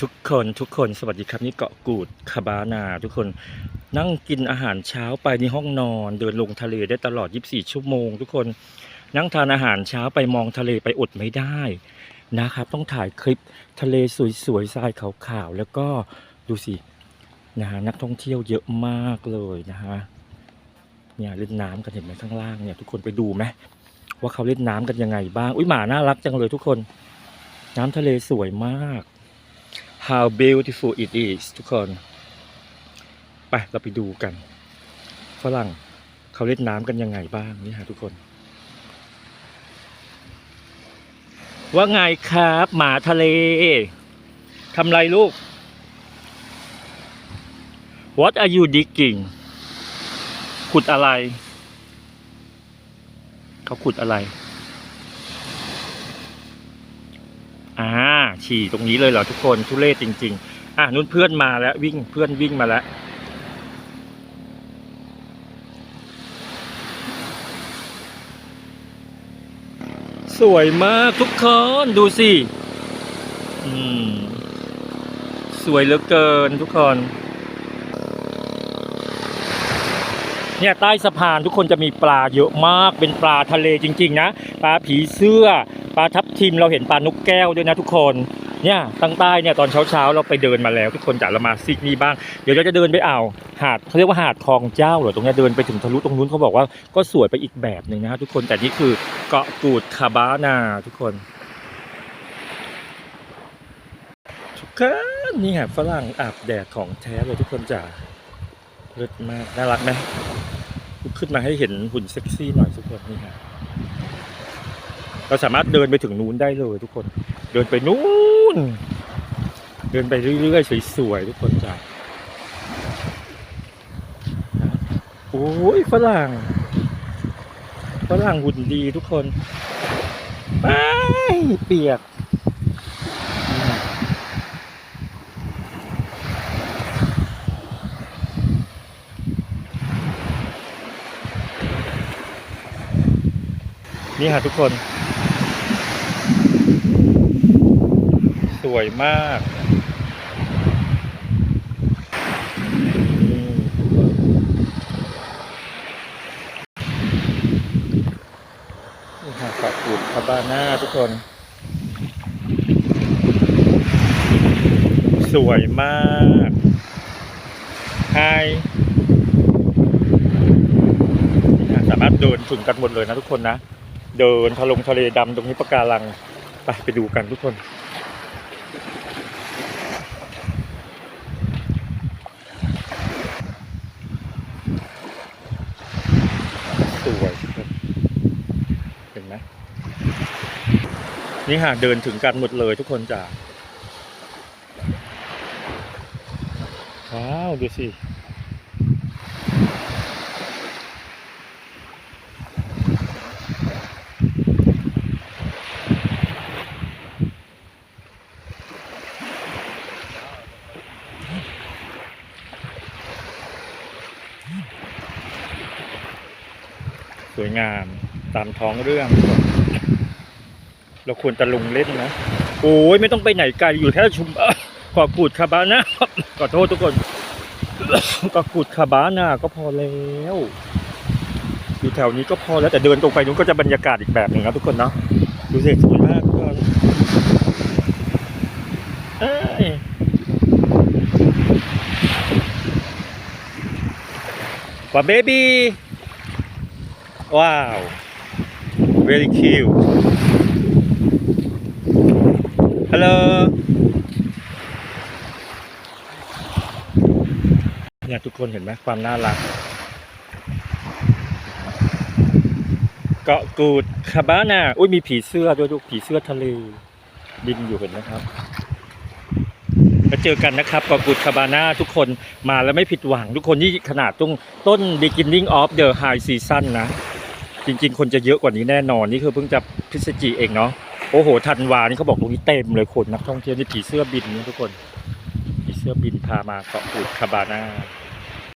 ทุกคนทุกคนสวัสดีครับนี่เกาะกูดคาบานา ทุกคนนั่งกินอาหารเช้าไปในห้องนอน เดินลงทะเลได้ตลอด 24 ชั่วโมง ทุกคนนั่งทานอาหารเช้าไปมองทะเลไปอดไม่ได้นะครับ ต้องถ่ายคลิปทะเลสวยๆทรายขาวๆแล้วก็ดูสินะฮะนักท่องเที่ยวเยอะมากเลยนะฮะเนี่ยเล่นน้ำกันเห็นไหมข้างล่างเนี่ย ทุกคนไปดูไหมว่าเขาเล่นน้ำกันยังไงบ้างอุ้ยหมาน่ารักจังเลยทุกคน น้ำทะเลสวยมาก how beautiful it is ทุกคน ไป เราไปดูกัน ฝรั่งเขาเล่นน้ำกันยังไงบ้างนี่ฮะทุกคน ว่าไงครับ หมาทะเลทำไรลูก What are you digging ขุดอะไร เขาขุดอะไร อ่า ฉี่ตรงนี้เลยเหรอทุกคนทุเรศจริง ๆ อะนุ่นเพื่อนมาแล้ววิ่งเพื่อนวิ่งมาแล้วสวยมากทุกคนดูสิสวยเหลือเกินทุกคน เนี่ยใต้สะพานทุกคนจะมีปลาเยอะมากเป็นปลาทะเลจริง ๆ นะ ปลาผีเสื้อ ปลาทับทิมเราเห็นปลานกแก้วด้วยนะทุกคนเนี่ยตั้งใต้เนี่ยตอนเช้าๆเราไปเดินมาแล้ว ทุกคนจะเรามาซิกนี่บ้างเดี๋ยวเราจะเดินไปอ่าวหาดเขาเรียกว่าหาดคลองเจ้าเหรอตรงนี้เดินไปถึงทะลุตรงนู้นเขาบอกว่าก็สวยไปอีกแบบหนึ่งนะฮะทุกคนแต่นี่คือเกาะกูดคาบานาทุกคนทุกคนนี่ฮะฝรั่งอาบแดดของแท้เลยทุกคนจ๋าเลิศมากน่ารักไหมขึ้นมาให้เห็นหุ่นเซ็กซี่หน่อยทุกคนนี่ฮะ เราสามารถเดินไปถึงนู้นได้เลยทุกคน เดินไปนู้น เดินไปเรื่อยๆสวยๆทุกคนจ้ะโอ้ยฝรั่งฝรั่งหุ่นดีทุกคนไปเปียก นี่ฮะทุกคน สวยมากนี่ฮะเกาะกูดคาบาน่าทุกคน สวยมากไฮสามารถเดินถึงกันหมดเลยนะทุกคนนะ เดินทะลงทะเลดำตรงนี้ปะการังไปไปดูกันทุกคน สวยเห็นไหมนี่ฮะเดินถึงกันหมดเลยทุกคนจ้าว้าว ดูสิ วยงามตามท้องเรื่อง เราควรจะลงเล่นนะ โอ้ยไม่ต้องไปไหนไกลอยู่แค่ชุมเอ้อเกาะกูดคาบานะขอโทษทุกคนกาะกูดคาบานาก็พอแล้วอยู่แถวนี้ก็พอแล้วแต่เดินตรงไปนู้นก็จะบรรยากาศอีกแบบหนึ่งนะทุกคนเนาะดูสิสวยมากทุกคนเอ้ยว่าเบบี้ Wow, very cute. Hello. เนี่ยทุกคนเห็นไหมความน่ารัก เกาะกูดคาบาน่าอุ้ยมีผีเสื้อด้วยลูกผีเสื้อทะเลบินอยู่เห็นไหมครับมาเจอกันนะครับเกาะกูดคาบาน่าทุกคนมาแล้วไม่ผิดหวัง ทุกคนนี่ขนาดตรงต้น beginning of the high season นะ จริง ๆ คนจะเยอะกว่านี้แน่นอนนี่คือเพิ่งจะพฤศจิเองเนาะโอ้โหธันวานี่เขาบอกตรงนี้เต็มเลยคนนักท่องเที่ยวนี่ผีเสื้อบินนี่ทุกคนผีเสื้อบินพามาเกาะอูดคาบาน่า